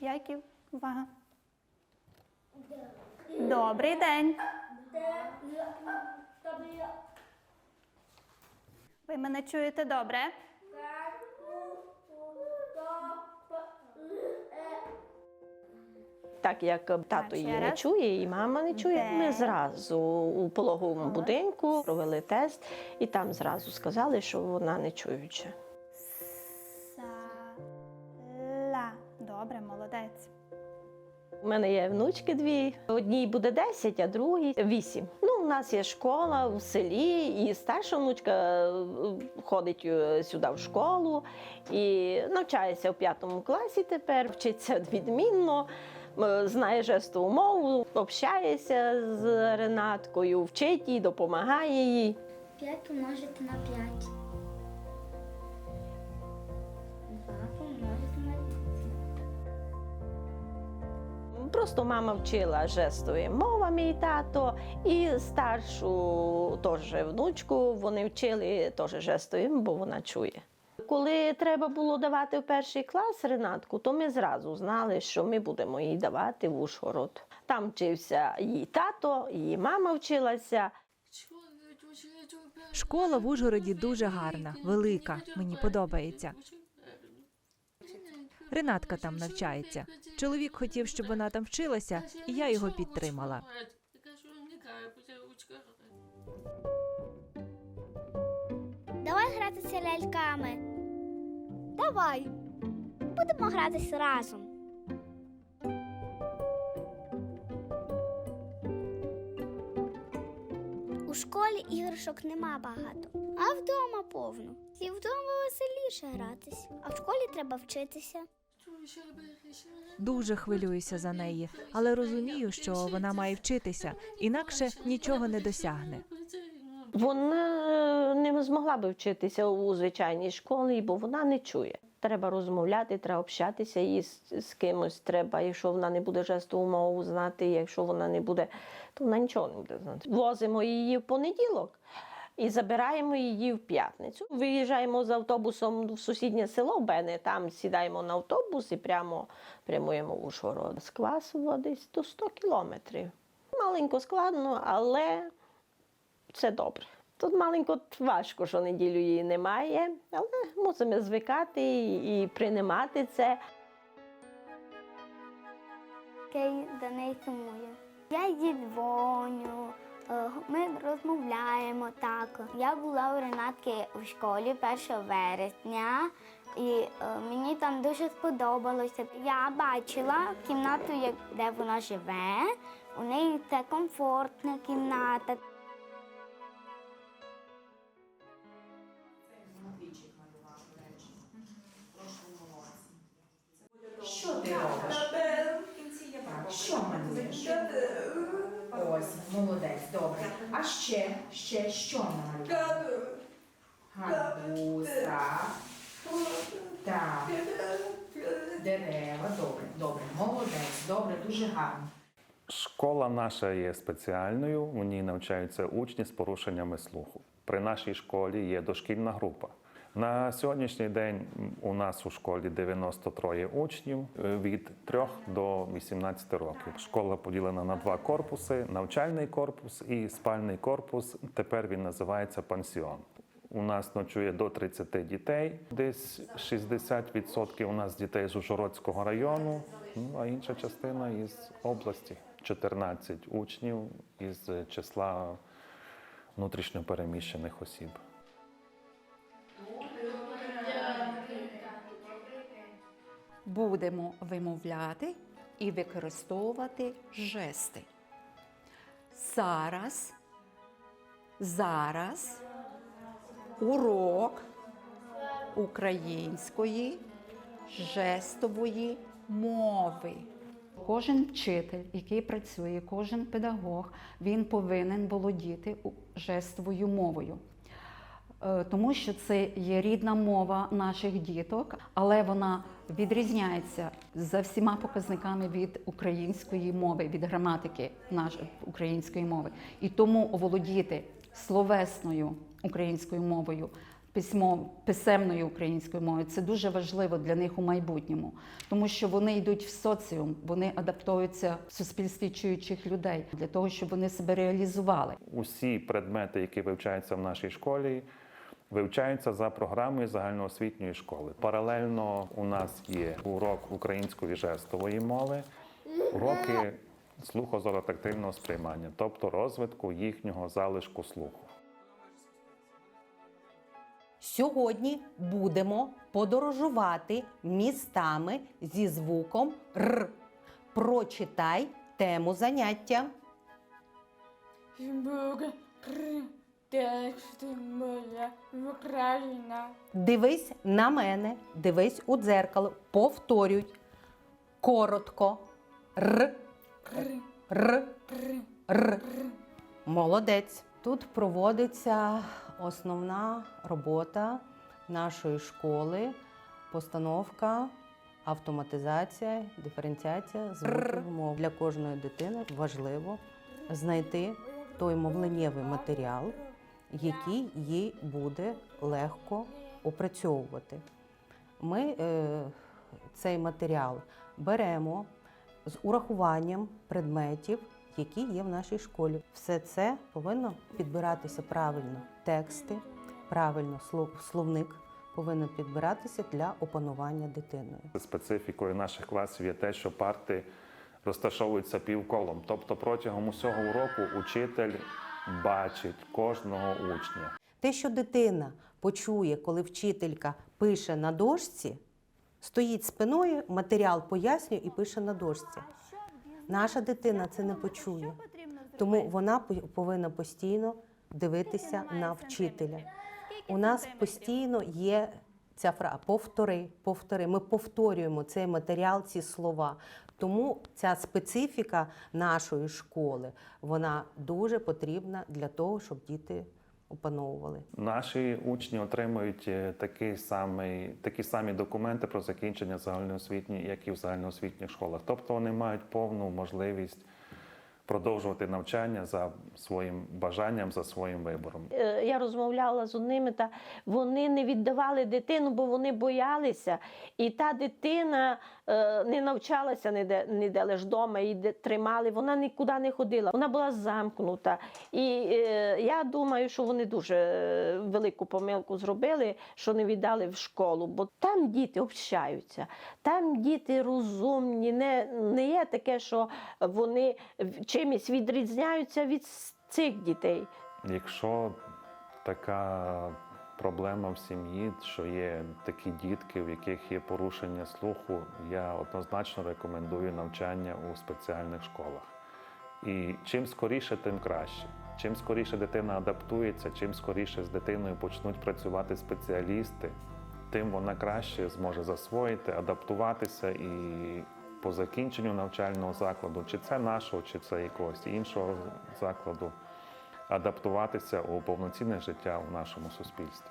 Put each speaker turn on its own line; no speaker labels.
Яків, увага. Добрий день. Ви мене чуєте добре?
Так як тато її не чує, і мама не чує, ми зразу у пологовому будинку провели тест, і там зразу сказали, що вона не чуюча. У мене є внучки дві. Одній буде 10, а другій 8. Ну, у нас є школа в селі, і старша внучка е, ходить е, сюди в школу і навчається в п'ятому класі тепер, вчиться відмінно. е, Знає жестову мову, общається з Ренаткою, вчить їй, допомагає їй.
5 помножити на 5.
Просто мама вчила жестові мовами і тато, і старшу теж внучку вони вчили теж жестовим, бо вона чує. Коли треба було давати в перший клас Ренатку, то ми зразу знали, що ми будемо їй давати в Ужгород. Там вчився її тато, її мама вчилася.
Школа в Ужгороді дуже гарна, велика. Мені подобається. Ренатка там навчається. Чоловік хотів, щоб вона там вчилася, і я його підтримала.
Давай гратися ляльками. Давай. Будемо гратися разом. У школі іграшок нема багато, а вдома повно. І вдома веселіше гратись, а в школі треба вчитися.
Дуже хвилююся за неї, але розумію, що вона має вчитися, інакше нічого не досягне.
Вона не змогла би вчитися у звичайній школі, бо вона не чує. Треба розмовляти, треба общатися їй з, з кимось. Треба, якщо вона не буде жестову мову знати, якщо вона не буде, то вона нічого не буде знати. Возимо її в понеділок і забираємо її в п'ятницю. Виїжджаємо з автобусом в сусіднє село Бене, там сідаємо на автобус і прямо прямуємо в Ужгород. З Квасова десь до 100 кілометрів. Маленько складно, але це добре. Тут маленько важко, що неділю її немає, але мусимо звикати і, приймати це.
Який до неї сумує. Я їй дзвоню, ми розмовляємо так. Я була у Ренатки в школі 1 вересня, і е, мені там дуже сподобалося. Я бачила кімнату, де вона живе. У неї це комфортна кімната.
Що ти робиш? Так, що малюєш? Ось, молодець, добре. А ще, ще що намалювати? Так. Дерева, добре, добре, молодець, добре, дуже гарно.
Школа наша є спеціальною, у ній навчаються учні з порушеннями слуху. При нашій школі є дошкільна група. На сьогоднішній день у нас у школі 93 учнів е, від 3 до 18 років. Школа поділена на два корпуси: навчальний корпус і спальний корпус. Тепер він називається пансіон. У нас ночує до 30 дітей, десь 60% у нас дітей з Ужгородського району, ну а інша частина із області. 14 учнів із числа внутрішньопереміщених осіб.
Будемо вимовляти і використовувати жести. Зараз, зараз урок української жестової мови. Кожен вчитель, який працює, кожен педагог, він повинен володіти жестовою мовою. Е, тому що це є рідна мова наших діток, але вона відрізняється за всіма показниками від української мови, від граматики нашої української мови. І тому оволодіти словесною українською мовою письмо писемною українською мовою. Це дуже важливо для них у майбутньому, тому що вони йдуть в соціум, вони адаптуються в суспільстві чуючих людей для того, щоб вони себе реалізували.
Усі предмети, які вивчаються в нашій школі, вивчаються за програмою загальноосвітньої школи. Паралельно у нас є урок української жестової мови, уроки слухозоротактильного сприймання, тобто розвитку їхнього залишку слуху.
Сьогодні будемо подорожувати містами зі звуком Р. Прочитай тему заняття.
Текст, моя, Україна.
Дивись на мене, дивись у дзеркало, повторюй. Коротко. Р. Р. Р. Молодець. Тут проводиться основна робота нашої школи, постановка, автоматизація, диференціація звуків мов. Для кожної дитини важливо знайти той мовленнєвий матеріал, який їй буде легко опрацьовувати. Ми е, цей матеріал беремо з урахуванням предметів, які є в нашій школі. Все це повинно підбиратися правильно. Тексти, правильно слов- словник повинен підбиратися для опанування дитиною.
Специфікою наших класів є те, що парти розташовуються півколом. Тобто протягом усього уроку учитель бачить кожного учня.
Те, що дитина почує, коли вчителька пише на дошці, стоїть спиною, матеріал пояснює і пише на дошці. Наша дитина це не почує. Тому вона по- повинна постійно дивитися на вчителя. У нас постійно є ця фраза повтори, повтори. Ми повторюємо цей матеріал, ці слова. Тому ця специфіка нашої школи вона дуже потрібна для того, щоб діти опановували.
Наші учні отримують е, такий самий, такі самі документи про закінчення загальноосвітньої, як і в загальноосвітніх школах. Тобто вони мають повну можливість продовжувати навчання за своїм бажанням, за своїм вибором.
Е, Я розмовляла з одними, та вони не віддавали дитину, бо вони боялися. І та дитина е, не навчалася ніде, ніде лиш вдома, її тримали. Вона нікуди не ходила. Вона була замкнута. І е, я думаю, що вони дуже велику помилку зробили, що не віддали в школу, бо там діти общаються, там діти розумні. Не, не є таке, що вони чимось відрізняються від цих дітей.
Якщо така проблема в сім'ї, що є такі дітки, в яких є порушення слуху, я однозначно рекомендую навчання у спеціальних школах. І чим скоріше, тим краще. Чим скоріше дитина адаптується, чим скоріше з дитиною почнуть працювати спеціалісти, тим вона краще зможе засвоїти, адаптуватися і по закінченню навчального закладу, чи це нашого, чи це якогось іншого закладу, адаптуватися у повноцінне життя у нашому суспільстві.